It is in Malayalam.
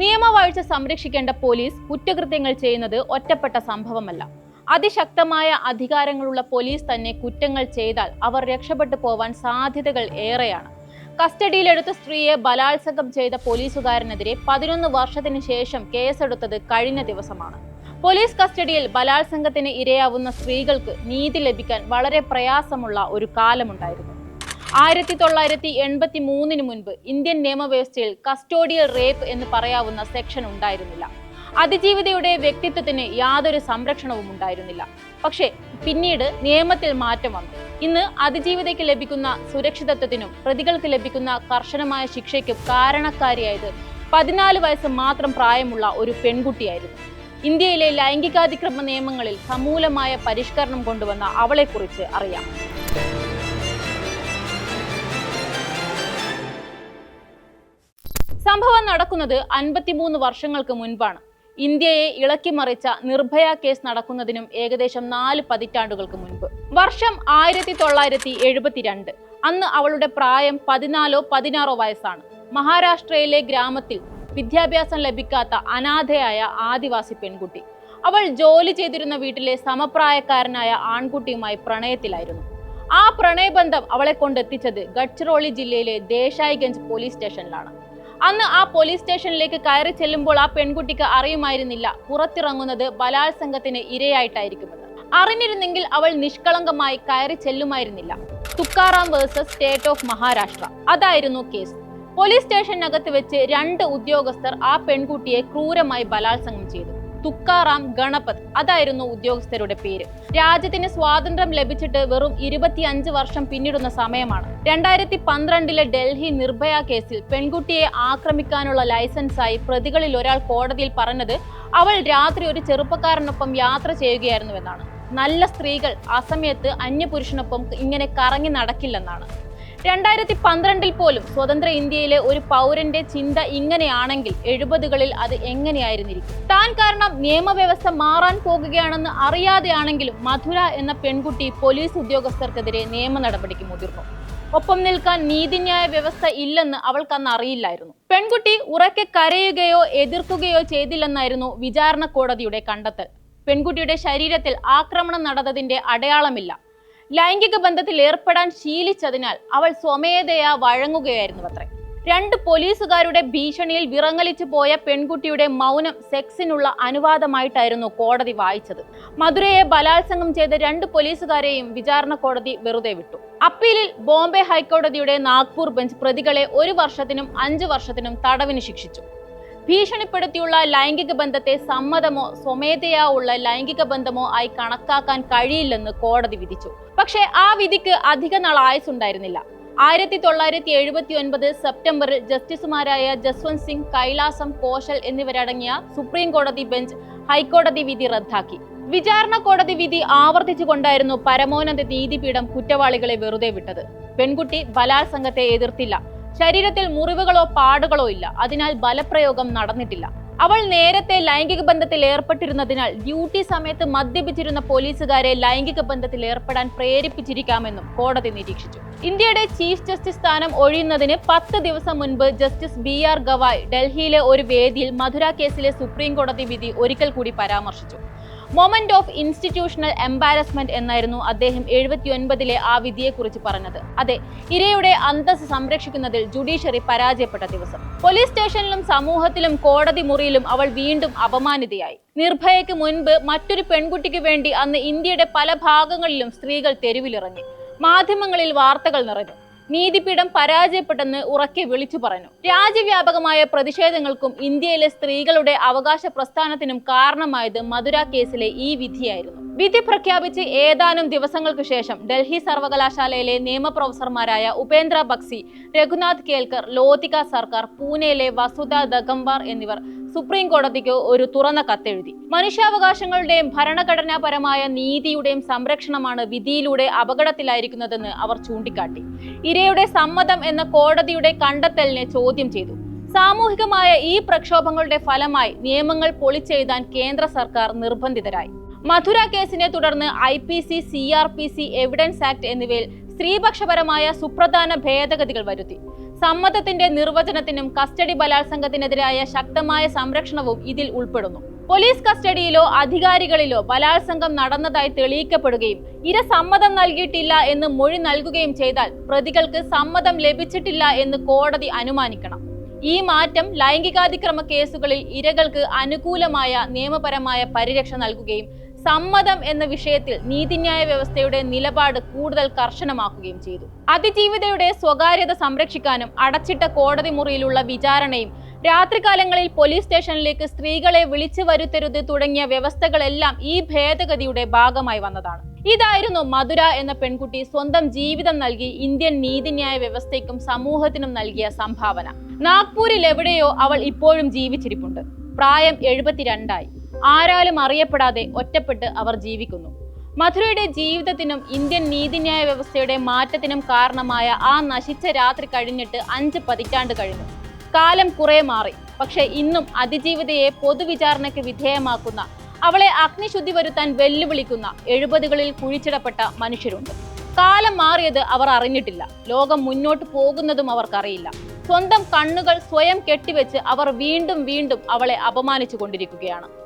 നിയമവാഴ്ച സംരക്ഷിക്കേണ്ട പോലീസ് കുറ്റകൃത്യങ്ങൾ ചെയ്യുന്നത് ഒറ്റപ്പെട്ട സംഭവമല്ല. അതിശക്തമായ അധികാരങ്ങളുള്ള പോലീസ് തന്നെ കുറ്റങ്ങൾ ചെയ്താൽ അവർ രക്ഷപ്പെട്ടു പോവാൻ സാധ്യതകൾ ഏറെയാണ്. കസ്റ്റഡിയിലെടുത്ത സ്ത്രീയെ ബലാത്സംഗം ചെയ്ത പോലീസുകാരനെതിരെ പതിനൊന്ന് വർഷത്തിന് ശേഷം കേസെടുത്തത് കഴിഞ്ഞ ദിവസമാണ്. പോലീസ് കസ്റ്റഡിയിൽ ബലാത്സംഗത്തിന് ഇരയാവുന്ന സ്ത്രീകൾക്ക് നീതി ലഭിക്കാൻ വളരെ പ്രയാസമുള്ള ഒരു കാലമുണ്ടായിരുന്നു. ആയിരത്തി തൊള്ളായിരത്തി എൺപത്തി മൂന്നിന് മുൻപ് ഇന്ത്യൻ നിയമവ്യവസ്ഥയിൽ കസ്റ്റോഡിയൽ റേപ്പ് എന്ന് പറയാവുന്ന സെക്ഷൻ ഉണ്ടായിരുന്നില്ല. അതിജീവിതയുടെ വ്യക്തിത്വത്തിന് യാതൊരു സംരക്ഷണവും ഉണ്ടായിരുന്നില്ല. പക്ഷേ പിന്നീട് നിയമത്തിൽ മാറ്റം വന്നു. ഇന്ന് അതിജീവിതയ്ക്ക് ലഭിക്കുന്ന സുരക്ഷിതത്വത്തിനും പ്രതികൾക്ക് ലഭിക്കുന്ന കർശനമായ ശിക്ഷയ്ക്കും കാരണക്കാരിയായത് പതിനാല് വയസ്സ് മാത്രം പ്രായമുള്ള ഒരു പെൺകുട്ടിയായിരുന്നു. ഇന്ത്യയിലെ ലൈംഗികാതിക്രമ നിയമങ്ങളിൽ സമൂലമായ പരിഷ്കരണം കൊണ്ടുവന്ന അവളെക്കുറിച്ച് അറിയാം. സംഭവം നടക്കുന്നത് അൻപത്തിമൂന്ന് വർഷങ്ങൾക്ക് മുൻപാണ്. ഇന്ത്യയെ ഇളക്കിമറിച്ച നിർഭയ കേസ് നടക്കുന്നതിനും ഏകദേശം നാല് പതിറ്റാണ്ടുകൾക്ക് മുൻപ്. വർഷം ആയിരത്തി തൊള്ളായിരത്തി എഴുപത്തിരണ്ട് അന്ന് അവളുടെ പ്രായം പതിനാലോ പതിനാറോ വയസ്സാണ്. മഹാരാഷ്ട്രയിലെ ഗ്രാമത്തിൽ വിദ്യാഭ്യാസം ലഭിക്കാത്ത അനാഥയായ ആദിവാസി പെൺകുട്ടി. അവൾ ജോലി ചെയ്തിരുന്ന വീട്ടിലെ സമപ്രായക്കാരനായ ആൺകുട്ടിയുമായി പ്രണയത്തിലായിരുന്നു. ആ പ്രണയബന്ധം അവളെ കൊണ്ടെത്തിച്ചത് ഗഡ്ചിറോളി ജില്ലയിലെ ദേശായിഗഞ്ച് പോലീസ് സ്റ്റേഷനിലാണ്. അന്ന് ആ പോലീസ് സ്റ്റേഷനിലേക്ക് കയറി ചെല്ലുമ്പോൾ ആ പെൺകുട്ടിക്ക് അറിയുമായിരുന്നില്ല. പുറത്തിറങ്ങുന്നത് ബലാത്സംഗത്തിന് ഇരയായിട്ടായിരിക്കുമെന്ന് അറിഞ്ഞിരുന്നെങ്കിൽ അവൾ നിഷ്കളങ്കമായി കയറി ചെല്ലുമായിരുന്നില്ല. Tukaram versus state of Maharashtra. അതായിരുന്നു കേസ്. പോലീസ് സ്റ്റേഷനകത്ത് വെച്ച് രണ്ട് ഉദ്യോഗസ്ഥർ ആ പെൺകുട്ടിയെ ക്രൂരമായി ബലാത്സംഗം ചെയ്തു. തുക്കാറാം ഗണപത്. അതായിരുന്നു ഉദ്യോഗസ്ഥരുടെ പേര്. രാജ്യത്തിന് സ്വാതന്ത്ര്യം ലഭിച്ചിട്ട് വെറും ഇരുപത്തിയഞ്ച് വർഷം പിന്നിടുന്ന സമയമാണ്. രണ്ടായിരത്തി പന്ത്രണ്ടിലെ ഡൽഹി നിർഭയ കേസിൽ പെൺകുട്ടിയെ ആക്രമിക്കാനുള്ള ലൈസൻസായി പ്രതികളിൽ ഒരാൾ കോടതിയിൽ പറഞ്ഞത് അവൾ രാത്രി ഒരു ചെറുപ്പക്കാരനൊപ്പം യാത്ര ചെയ്യുകയായിരുന്നുവെന്നാണ്. നല്ല സ്ത്രീകൾ ആ സമയത്ത് അന്യപുരുഷനൊപ്പം ഇങ്ങനെ കറങ്ങി നടക്കില്ലെന്നാണ്. രണ്ടായിരത്തി പന്ത്രണ്ടിൽ പോലും സ്വതന്ത്ര ഇന്ത്യയിലെ ഒരു പൗരന്റെ ചിന്ത ഇങ്ങനെയാണെങ്കിൽ എഴുപതുകളിൽ അത് എങ്ങനെയായിരുന്നിരിക്കും? താൻ കാരണം നിയമവ്യവസ്ഥ മാറാൻ പോകുകയാണെന്ന് അറിയാതെയാണെങ്കിലും മധുര എന്ന പെൺകുട്ടി പോലീസ് ഉദ്യോഗസ്ഥർക്കെതിരെ നിയമ നടപടിക്ക് മുതിർന്നു. ഒപ്പം നിൽക്കാൻ നീതിന്യായ വ്യവസ്ഥ ഇല്ലെന്ന് അവൾക്ക് അന്ന് അറിയില്ലായിരുന്നു. പെൺകുട്ടി ഉറക്കെ കരയുകയോ എതിർക്കുകയോ ചെയ്തില്ലെന്നായിരുന്നു വിചാരണ കോടതിയുടെ കണ്ടെത്തൽ. പെൺകുട്ടിയുടെ ശരീരത്തിൽ ആക്രമണം നടന്നതിന്റെ അടയാളമില്ല. ലൈംഗിക ബന്ധത്തിൽ ഏർപ്പെടാൻ ശീലിച്ചതിനാൽ അവൾ സ്വമേധയാ വഴങ്ങുകയായിരുന്നു അത്രേ. രണ്ട് പോലീസുകാരുടെ ഭീഷണിയിൽ വിറങ്ങലിച്ചു പോയ പെൺകുട്ടിയുടെ മൗനം സെക്സിനുള്ള അനുവാദമായിട്ടായിരുന്നു കോടതി വായിച്ചത്. മധുരയെ ബലാത്സംഗം ചെയ്ത രണ്ട് പോലീസുകാരെയും വിചാരണ കോടതി വെറുതെ വിട്ടു. അപ്പീലിൽ ബോംബെ ഹൈക്കോടതിയുടെ നാഗ്പൂർ ബെഞ്ച് പ്രതികളെ ഒരു വർഷത്തിനും അഞ്ചു വർഷത്തിനും തടവിന് ശിക്ഷിച്ചു. ഭീഷണിപ്പെടുത്തിയുള്ള ലൈംഗിക ബന്ധത്തെ സമ്മതമോ സ്വമേധയാ ഉള്ള ലൈംഗിക ബന്ധമോ ആയി കണക്കാക്കാൻ കഴിയില്ലെന്ന് കോടതി വിധിച്ചു. പക്ഷേ ആ വിധിക്ക് അധിക നാൾ ആയുസുണ്ടായിരുന്നില്ല ആയിരത്തി തൊള്ളായിരത്തി എഴുപത്തി ഒൻപത് സെപ്റ്റംബറിൽ ജസ്റ്റിസുമാരായ ജസ്വന്ത് സിംഗ് കൈലാസം കോശൽ എന്നിവരടങ്ങിയ സുപ്രീം കോടതി ബെഞ്ച് ഹൈക്കോടതി വിധി റദ്ദാക്കി. വിചാരണ കോടതി വിധി ആവർത്തിച്ചുകൊണ്ടായിരുന്നു പരമോന്നത നീതിപീഠം കുറ്റവാളികളെ വെറുതെ വിട്ടത്. പെൺകുട്ടി ബലാത്സംഗത്തെ എതിർത്തില്ല. ശരീരത്തിൽ മുറിവുകളോ പാടുകളോ ഇല്ല. അതിനാൽ ബലപ്രയോഗം നടന്നിട്ടില്ല. അവൾ നേരത്തെ ലൈംഗിക ബന്ധത്തിൽ ഏർപ്പെട്ടിരുന്നതിനാൽ ഡ്യൂട്ടി സമയത്ത് മദ്യപിച്ചിരുന്ന പോലീസുകാരെ ലൈംഗിക ബന്ധത്തിൽ ഏർപ്പെടാൻ പ്രേരിപ്പിച്ചിരിക്കാമെന്നും കോടതി നിരീക്ഷിച്ചു. ഇന്ത്യയുടെ ചീഫ് ജസ്റ്റിസ് സ്ഥാനം ഒഴിയുന്നതിന് പത്ത് ദിവസം മുൻപ് ജസ്റ്റിസ് ബി ആർ ഗവായ് ഡൽഹിയിലെ ഒരു വേദിയിൽ മധുര കേസിലെ സുപ്രീം കോടതി വിധി ഒരിക്കൽ കൂടി പരാമർശിച്ചു. മൊമെന്റ് ഓഫ് ഇൻസ്റ്റിറ്റ്യൂഷണൽ എംബാരസ്മെന്റ് എന്നായിരുന്നു അദ്ദേഹം എഴുപത്തിയൊൻപതിലെ ആ വിധിയെക്കുറിച്ച് പറഞ്ഞത്. അതെ ഇരയുടെ അന്തസ് സംരക്ഷിക്കുന്നതിൽ ജുഡീഷ്യറി പരാജയപ്പെട്ട ദിവസം. പോലീസ് സ്റ്റേഷനിലും സമൂഹത്തിലും കോടതി മുറിയിലും അവൾ വീണ്ടും അപമാനിതയായി. നിർഭയയ്ക്ക് മുൻപ് മറ്റൊരു പെൺകുട്ടിക്ക് വേണ്ടി അന്ന് ഇന്ത്യയുടെ പല ഭാഗങ്ങളിലും സ്ത്രീകൾ തെരുവിലിറങ്ങി. മാധ്യമങ്ങളിൽ വാർത്തകൾ നിറഞ്ഞു. നീതിപീഠം പരാജയപ്പെട്ടെന്ന് ഉറക്കെ വിളിച്ചു പറഞ്ഞു. രാജ്യവ്യാപകമായ പ്രതിഷേധങ്ങൾക്കും ഇന്ത്യയിലെ സ്ത്രീകളുടെ അവകാശ പ്രസ്ഥാനത്തിനും കാരണമായത് മധുര കേസിലെ ഈ വിധിയായിരുന്നു. വിധി പ്രഖ്യാപിച്ച് ഏതാനും ദിവസങ്ങൾക്ക് ശേഷം ഡൽഹി സർവകലാശാലയിലെ നിയമ പ്രൊഫസർമാരായ ഉപേന്ദ്ര ബക്സി രഘുനാഥ് കേൽക്കർ ലോതിക സർക്കാർ പൂനെയിലെ വസുധ ദഗംവാർ എന്നിവർ സുപ്രീം കോടതിക്ക് ഒരു തുറന്ന കത്തെഴുതി. മനുഷ്യാവകാശങ്ങളുടെയും ഭരണഘടനാപരമായ നീതിയുടെയും സംരക്ഷണമാണ് വിധിയിലൂടെ അപകടത്തിലായിരിക്കുന്നതെന്ന് അവർ ചൂണ്ടിക്കാട്ടി. ഇരയുടെ സമ്മതം എന്ന കോടതിയുടെ കണ്ടെത്തലിനെ ചോദ്യം ചെയ്തു. സാമൂഹികമായ ഈ പ്രക്ഷോഭങ്ങളുടെ ഫലമായി നിയമങ്ങൾ പൊളിച്ചെഴുതാൻ കേന്ദ്ര സർക്കാർ നിർബന്ധിതരായി. മധുര കേസിനെ തുടർന്ന് I P C C R P C evidence act എന്നിവയിൽ സ്ത്രീപക്ഷപരമായ സുപ്രധാന ഭേദഗതികൾ വരുത്തി. സമ്മതത്തിന്റെ നിർവചനത്തിനും കസ്റ്റഡി ബലാത്സംഗത്തിനെതിരായ ശക്തമായ സംരക്ഷണവും ഇതിൽ ഉൾപ്പെടുന്നു. പോലീസ് കസ്റ്റഡിയിലോ അധികാരികളിലോ ബലാത്സംഗം നടന്നതായി തെളിയിക്കപ്പെടുകയും ഇര സമ്മതം നൽകിയിട്ടില്ല എന്ന് മൊഴി നൽകുകയും ചെയ്താൽ പ്രതികൾക്ക് സമ്മതം ലഭിച്ചിട്ടില്ല എന്ന് കോടതി അനുമാനിക്കണം. ഈ മാറ്റം ലൈംഗികാതിക്രമ കേസുകളിൽ ഇരകൾക്ക് അനുകൂലമായ നിയമപരമായ പരിരക്ഷ നൽകുകയും സമ്മതം എന്ന വിഷയത്തിൽ നീതിന്യായ വ്യവസ്ഥയുടെ നിലപാട് കൂടുതൽ കർശനമാക്കുകയും ചെയ്തു. അതിജീവിതയുടെ സ്വകാര്യത സംരക്ഷിക്കാനും അടച്ചിട്ട കോടതി മുറിയിലുള്ള വിചാരണയും രാത്രികാലങ്ങളിൽ പോലീസ് സ്റ്റേഷനിലേക്ക് സ്ത്രീകളെ വിളിച്ചു വരുത്തരുത് തുടങ്ങിയ വ്യവസ്ഥകളെല്ലാം ഈ ഭേദഗതിയുടെ ഭാഗമായി വന്നതാണ്. ഇതായിരുന്നു മധുര എന്ന പെൺകുട്ടി സ്വന്തം ജീവിതം നൽകി ഇന്ത്യൻ നീതിന്യായ വ്യവസ്ഥയ്ക്കും സമൂഹത്തിനും നൽകിയ സംഭാവന. നാഗ്പൂരിൽ എവിടെയോ അവൾ ഇപ്പോഴും ജീവിച്ചിരിപ്പുണ്ട്. പ്രായം എഴുപത്തിരണ്ടായി. ആരാലും അറിയപ്പെടാതെ ഒറ്റപ്പെട്ട് അവർ ജീവിക്കുന്നു. മധുരയുടെ ജീവിതത്തിനും ഇന്ത്യൻ നീതിന്യായ വ്യവസ്ഥയുടെ മാറ്റത്തിനും കാരണമായ ആ നശിച്ച രാത്രി കഴിഞ്ഞിട്ട് അഞ്ച് പതിറ്റാണ്ട് കഴിഞ്ഞു. കാലം കുറെ മാറി. പക്ഷെ ഇന്നും അതിജീവിതയെ പൊതുവിചാരണയ്ക്ക് വിധേയമാക്കുന്ന അവളെ അഗ്നിശുദ്ധി വരുത്താൻ വെല്ലുവിളിക്കുന്ന എഴുപതുകളിൽ കുഴിച്ചിടപ്പെട്ട മനുഷ്യരുണ്ട്. കാലം മാറിയത് അവർ അറിഞ്ഞിട്ടില്ല. ലോകം മുന്നോട്ട് പോകുന്നതും അവർക്കറിയില്ല. സ്വന്തം കണ്ണുകൾ സ്വയം കെട്ടിവെച്ച് അവർ വീണ്ടും വീണ്ടും അവളെ അപമാനിച്ചു കൊണ്ടിരിക്കുകയാണ്.